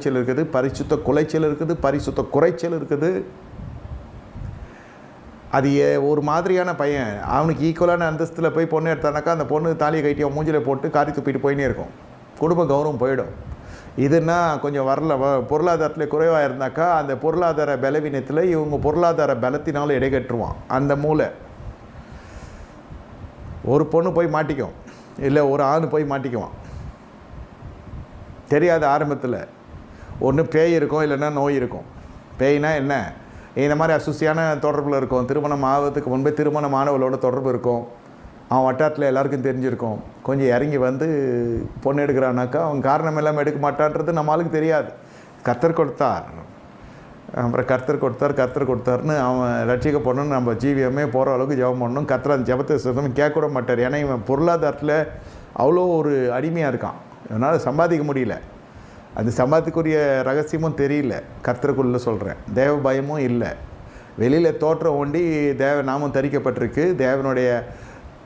குலைச்சல் இருக்குது பரிசுத்த குலைச்சல் இருக்குது பரிசுத்த குறைச்சல் இருக்குது. அது ஏ- ஒரு மாதிரியான பையன் அவனுக்கு ஈக்குவலான அந்தஸ்தில் போய் பொண்ணு எடுத்தானாக்கா அந்த பொண்ணு தாலியை கட்டி அவன் மூஞ்சில் போட்டு காரி துப்பிட்டு போயினே இருக்கும். குடும்ப கௌரவம் போயிடும். இதுனா கொஞ்சம் வரல வ- பொருளாதாரத்தில் குறைவாக இருந்தாக்கா அந்த பொருளாதார பலவீனத்தில் இவங்க பொருளாதார பலத்தினாலும் இடைகட்டுருவான் அந்த மூளை. ஒரு பொண்ணு போய் மாட்டிக்கும் இல்லை ஒரு ஆண் போய் மாட்டிக்குவான். தெரியாத ஆரம்பத்தில். ஒன்று பேய் இருக்கும் இல்லைன்னா நோய் இருக்கும். பேய்னா என்ன? இந்த மாதிரி அசுசியான தொடர்பில் இருக்கும். திருமணம் ஆகிறதுக்கு முன்பே திருமணம் ஆனவளோட தொடர்பு இருக்கும். அவன் வட்டாரத்தில் எல்லாருக்கும் தெரிஞ்சிருக்கும். கொஞ்சம் இறங்கி வந்து பொண்ணு எடுக்கிறானாக்கா அவன் காரணம் இல்லாமல் எடுக்க மாட்டான்றது நம்மளுக்கு தெரியாது. கத்தர் கொடுத்தார். அப்புறம் கர்த்தர் கொடுத்தார் கர்த்தர் கொடுத்தாருன்னு அவன் ரட்சிக்கப்படணும்னு நம்ம ஜீவியமே போகிற அளவுக்கு ஜெபம் பண்ணணும். கர்த்தர் அந்த ஜெபத்தை சுத்தமாக கேட்க கூட மாட்டார். ஏன்னா இவன் பொருளாதாரத்தில் அவ்வளோ ஒரு அடிமையாக இருக்கான். இவனால் சம்பாதிக்க முடியல. அது சம்பாதிக்குரிய ரகசியமும் தெரியல. கர்த்தருக்குள்ளே சொல்கிறேன் தேவ பயமும் இல்லை. வெளியில் தோற்றம் ஒண்டி தேவ நாமம் தரிக்கப்பட்டிருக்கு. தேவனுடைய